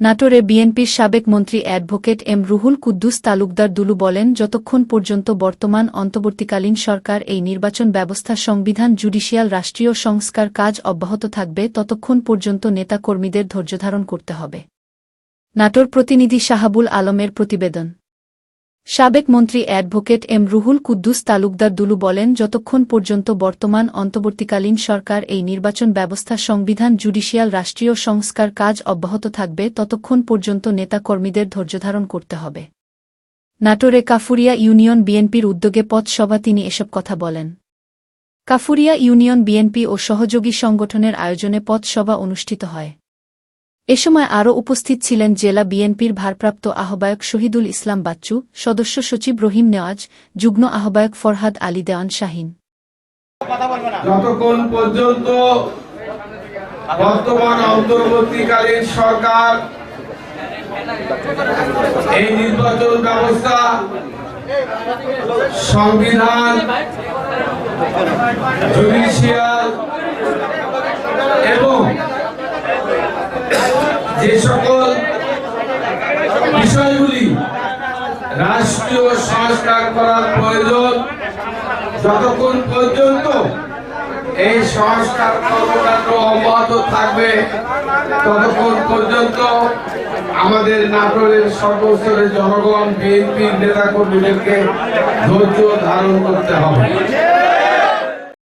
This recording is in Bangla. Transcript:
নাটোরে বিএনপির সাবেক মন্ত্রী অ্যাডভোকেট এম রুহুল কুদ্দুস তালুকদার দুলু বলেন, যতক্ষণ পর্যন্ত বর্তমান অন্তর্বর্তীকালীন সরকার এই নির্বাচন ব্যবস্থা সংবিধান, জুডিশিয়াল, রাষ্ট্রীয় সংস্কার কাজ অব্যাহত থাকবে, ততক্ষণ পর্যন্ত নেতাকর্মীদের ধৈর্য ধারণ করতে হবে। নাটোর প্রতিনিধি শাহাবুল আলমের প্রতিবেদন। সাবেক মন্ত্রী অ্যাডভোকেট এম রুহুল কুদ্দুস তালুকদার দুলু বলেন, যতক্ষণ পর্যন্ত বর্তমান অন্তর্বর্তীকালীন সরকার এই নির্বাচন ব্যবস্থা সংবিধান জুডিশিয়াল রাষ্ট্রীয় সংস্কার কাজ অব্যাহত থাকবে, ততক্ষণ পর্যন্ত নেতাকর্মীদের ধৈর্যধারণ করতে হবে। নাটোরে কাফুরিয়া ইউনিয়ন বিএনপির উদ্যোগে পথসভা তিনি এসব কথা বলেন। কাফুরিয়া ইউনিয়ন বিএনপি ও সহযোগী সংগঠনের আয়োজনে পথসভা অনুষ্ঠিত হয়। এ সময় আরও উপস্থিত ছিলেন জেলা বিএনপির ভারপ্রাপ্ত আহ্বায়ক শহীদুল ইসলাম বাচ্চু, সদস্য সচিব রহিম নেওয়াজ, যুগ্ম আহ্বায়ক ফরহাদ আলী দেওয়ান শাহিন। যতক্ষণ পর্যন্ত বর্তমান অন্তর্বর্তীকালীন সরকার এই নির্বাচন ব্যবস্থা, সংবিধান জুডিশিয়াল যে সকল বিষয়গুলি রাষ্ট্রীয় সংস্কার করার প্রয়োজন। যতক্ষণ পর্যন্ত এই সংস্কার কর্মকাণ্ড অব্যাহত থাকবে, ততক্ষণ পর্যন্ত আমাদের নাটোরের সর্বস্তরের জনগণ, বিএনপির নেতাকর্মীদেরকে ধৈর্য ধারণ করতে হবে।